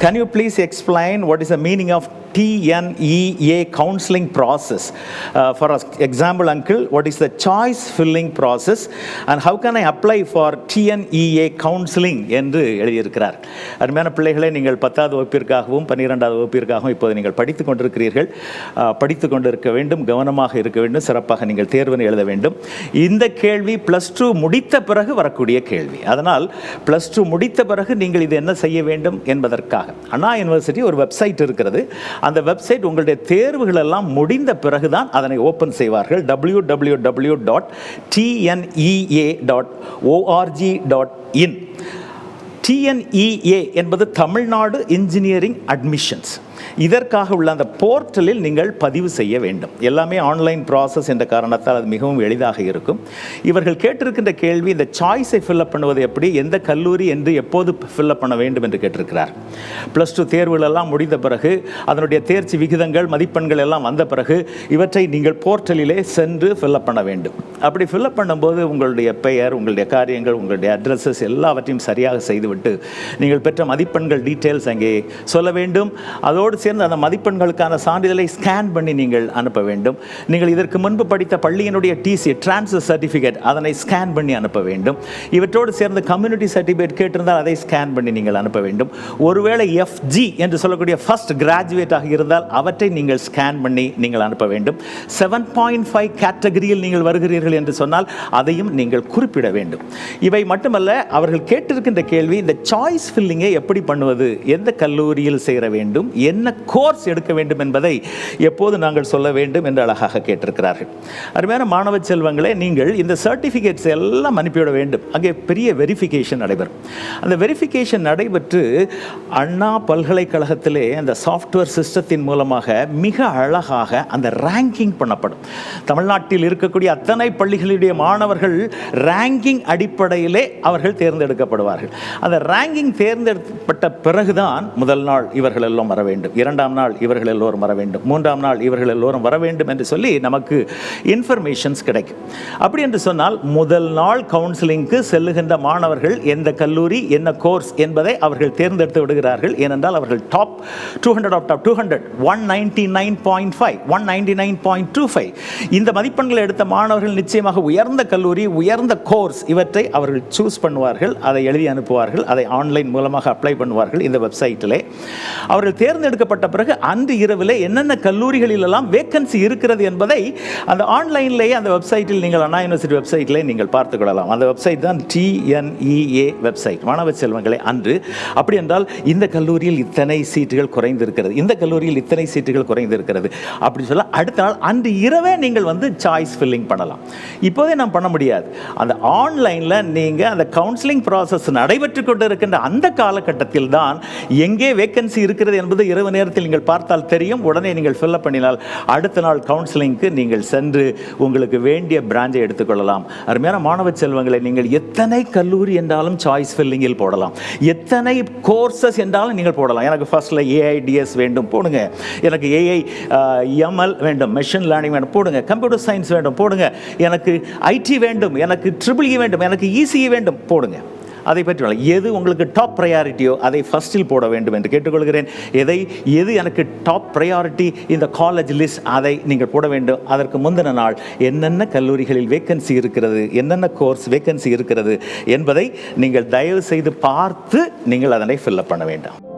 Can you please explain what is the meaning of TNEA counseling process? Uh, for us- example, uncle, what is the choice filling process and how can I apply for TNEA counseling என்று எழுதியிருக்கிறார். அருமையான பிள்ளைகளை நீங்கள் பத்தாவது வகுப்பிற்காகவும் பன்னிரெண்டாவது வகுப்பிற்காகவும் இப்போது நீங்கள் படித்துக் கொண்டிருக்கிறீர்கள். படித்து கொண்டிருக்க வேண்டும் கவனமாக இருக்க வேண்டும் சிறப்பாக நீங்கள் தேர்வினை எழுத வேண்டும். இந்த கேள்வி ப்ளஸ் டூ முடித்த பிறகு வரக்கூடிய கேள்வி. அதனால் ப்ளஸ் டூ முடித்த பிறகு நீங்கள் இது என்ன செய்ய வேண்டும் என்பதற்காக. அண்ணா யூனிவர்சிட்டி ஒரு வெப்சைட் இருக்கிறது. அந்த வெப்சைட் உங்களுடைய தேர்வுகள் எல்லாம் முடிந்த பிறகுதான் அதனை ஓப்பன் செய்வார்கள். W W W dot TNEA dot org dot in TNEA என்பது தமிழ்நாடு இன்ஜினியரிங் அட்மிஷன்ஸ் இதற்காக உள்ள அந்த போர்ட்டலில் நீங்கள் பதிவு செய்ய வேண்டும். எல்லாமே ஆன்லைன் ப்ராசஸ் என்ற காரணத்தால் அது மிகவும் எளிதாக இருக்கும். இவர்கள் கேட்டிருக்கின்ற கேள்வி இந்த சாய்ஸை ஃபில்அப் பண்ணுவது எப்படி எந்த கல்லூரி என்று எப்போது ஃபில்அப் பண்ண வேண்டும் என்று கேட்டிருக்கிறார். ப்ளஸ் டூ தேர்வுகளெல்லாம் முடிந்த பிறகு அதனுடைய தேர்ச்சி விகிதங்கள் மதிப்பெண்கள் எல்லாம் வந்த பிறகு இவற்றை நீங்கள் போர்ட்டலிலே சென்று ஃபில்அப் பண்ண வேண்டும். அப்படி ஃபில்அப் பண்ணும்போது உங்களுடைய பெயர் உங்களுடைய காரியங்கள் உங்களுடைய அட்ரஸஸ் எல்லாவற்றையும் சரியாக செய்துவிட்டு நீங்கள் பெற்ற மதிப்பெண்கள் டீட்டெயில்ஸ் அங்கே சொல்ல வேண்டும். அதோடு அதோடு சேர்ந்து அந்த மதிப்பெண்களுக்கான சான்றிதழை ஸ்கேன் பண்ணி நீங்கள் அனுப்ப வேண்டும். நீங்கள் இதற்கு முன்பு படித்த பள்ளியினுடைய டிசி டிரான்ஸ்ஃபர் சர்டிஃபிகேட் அதனை ஸ்கேன் பண்ணி அனுப்ப வேண்டும். இவற்றோடு சேர்ந்து கம்யூனிட்டி சர்டிஃபிகேட் கேட்டிருந்தால் அதை ஸ்கேன் பண்ணி நீங்கள் அனுப்ப வேண்டும். ஒருவேளை எஃப்ஜி என்று சொல்லக்கூடிய ஃபர்ஸ்ட் கிராஜுவேட்டாக இருந்தால் அவற்றை நீங்கள் ஸ்கேன் பண்ணி நீங்கள் அனுப்ப வேண்டும். செவன் பாயிண்ட் ஃபைவ் கேட்டகரியில் நீங்கள் வருகிறீர்கள் என்று சொன்னால் அதையும் நீங்கள் குறிப்பிட வேண்டும். இவை மட்டுமல்ல அவர்கள் கேட்டிருக்கின்ற கேள்வி இந்த சாய்ஸ் ஃபில்லிங்கை எப்படி பண்ணுவது எந்த கல்லூரியில் சேர வேண்டும் என்ன கோர்ஸ் எடுக்க வேண்டும் என்பதை எப்போது நாங்கள் சொல்ல வேண்டும் என்று அழகாக கேட்டிருக்கிறார்கள். அருமையான மாணவ செல்வங்களே நீங்கள் இந்த சர்டிஃபிகேட்ஸ் எல்லாம் அனுப்பிவிட வேண்டும். அங்கே பெரிய வெரிஃபிகேஷன் நடைபெறும். அந்த வெரிஃபிகேஷன் நடைபெற்று அண்ணா பல்கலைக்கழகத்திலே அந்த சாஃப்ட்வேர் சிஸ்டத்தின் மூலமாக மிக அழகாக அந்த ரேங்கிங் பண்ணப்படும். தமிழ்நாட்டில் இருக்கக்கூடிய அத்தனை பள்ளிகளுடைய மாணவர்கள் ரேங்கிங் அடிப்படையிலே அவர்கள் தேர்ந்தெடுக்கப்படுவார்கள். அந்த ரேங்கிங் தேர்ந்தெடுக்கப்பட்ட பிறகுதான் முதல் நாள் இவர்கள் எல்லாம் வர வேண்டும். இரண்டாம் நாள் இவர்கள் எல்லோரும் வர வேண்டும். மூன்றாம் நாள் இவர்கள் எல்லோரும் வர வேண்டும் என்று சொல்லி நமக்கு இன்ஃபர்மேஷன்ஸ் கிடைக்கும். அப்படி என்று சொன்னால் முதல் நாள் கவுன்சிலிங்க்கு செல்லுகின்ற மாணவர்கள் எந்த கல்லூரி என்ன கோர்ஸ் என்பதை அவர்கள் தேர்ந்தெடுத்து விடுகிறார்கள். ஏனென்றால் அவர்கள் top two hundred of top two hundred one ninety nine point five one ninety nine point two five இந்த மதிப்பெண்களை எடுத்த மாணவர்கள் நிச்சயமாக உயர்ந்த கல்லூரி உயர்ந்த கோர்ஸ் இவற்றை அவர்கள் சூஸ் பண்ணுவார்கள் அதை எழுதி அனுப்புவார்கள் அதை ஆன்லைன் மூலமாக அப்ளை பண்ணுவார்கள் இந்த வெப்சைட்டிலே அவர்கள் தேர்ந்தெடுக்கப்பட்ட பிறகு அன்று இரவில் என்னென்ன கல்லூரிகளிலெல்லாம் வேக்கன்சி இருக்கிறது என்பதை அந்த ஆன்லைன்லேயே அந்த வெப்சைட்டில் நீங்கள் அண்ணா யூனிவர்சிட்டி வெப்சைட்டிலே நீங்கள் பார்த்துக்கொள்ளலாம் அந்த வெப்சைட் தான் டிஎன்இஏ வெப்சைட் மாணவ செல்வங்களே அன்று. அப்படி என்றால் இந்த கல்லூரியில் இத்தனை சீட்டுகள் குறைந்திருக்கிறது. இந்த கல்லூரியில் இத்தனை சீட்டுகள் குறைந்திருக்கிறது. அப்படி சொல்ல அடுத்த நாள் அன்று இரவே நீங்கள் வந்து சாய்ஸ் ஃபில்லிங் பண்ணலாம். இப்போதே நாம் பண்ண முடியாது. அந்த ஆன்லைனில் நீங்கள் அந்த கவுன்சிலிங் ப்ராசஸ் நடைபெற்று கொண்டு இருக்கின்ற அந்த காலகட்டத்தில் தான் எங்கே வேக்கன்சி இருக்கிறது என்பது இரவு நேரத்தில் நீங்கள் பார்த்தால் தெரியும். உடனே நீங்கள் ஃபில்அப் பண்ணினால் அடுத்த நாள் கவுன்சிலிங்க்கு நீங்கள் சென்று உங்களுக்கு வேண்டிய பிரான்ச்சை எடுத்துக்கொள்ளலாம். அருமையான மாணவ செல்வங்களை நீங்கள் எத்தனை கல்லூரி என்றாலும் சாய்ஸ் ஃபில்லிங்கில் போடலாம். எத்தனை கோர்சஸ் என்றாலும் நீங்கள் போடலாம். எனக்கு ஃபர்ஸ்ட்டில் ஏஐடிஎஸ் வேண்டும் போடுங்க. எனக்கு ஏஐ எம்எல் uh, வேண்டும் மெஷின் லேர்னிங் வேண்டும் போடுங்க. கம்ப்யூட்டர் சயின்ஸ் வேண்டும் போடுங்க. எனக்கு ஐடி வேண்டும் எனக்கு ட்ரிபிள் இ e வேண்டும் எனக்கு இசிஇ வேண்டும் போடுங்க. அதை பற்றி எது உங்களுக்கு டாப் ப்ரையாரிட்டியோ அதை ஃபஸ்ட்டில் போட வேண்டும் என்று கேட்டுக்கொள்கிறேன். எதை எது எனக்கு டாப் ப்ரையாரிட்டி இந்த காலேஜ் லிஸ்ட் அதை நீங்கள் போட வேண்டும். அதற்கு முந்தின நாள் என்னென்ன கல்லூரிகளில் வேக்கன்சி இருக்கிறது என்னென்ன கோர்ஸ் வேக்கன்சி இருக்கிறது என்பதை நீங்கள் தயவு செய்து பார்த்து நீங்கள் அதனை ஃபில்அப் பண்ண வேண்டாம்.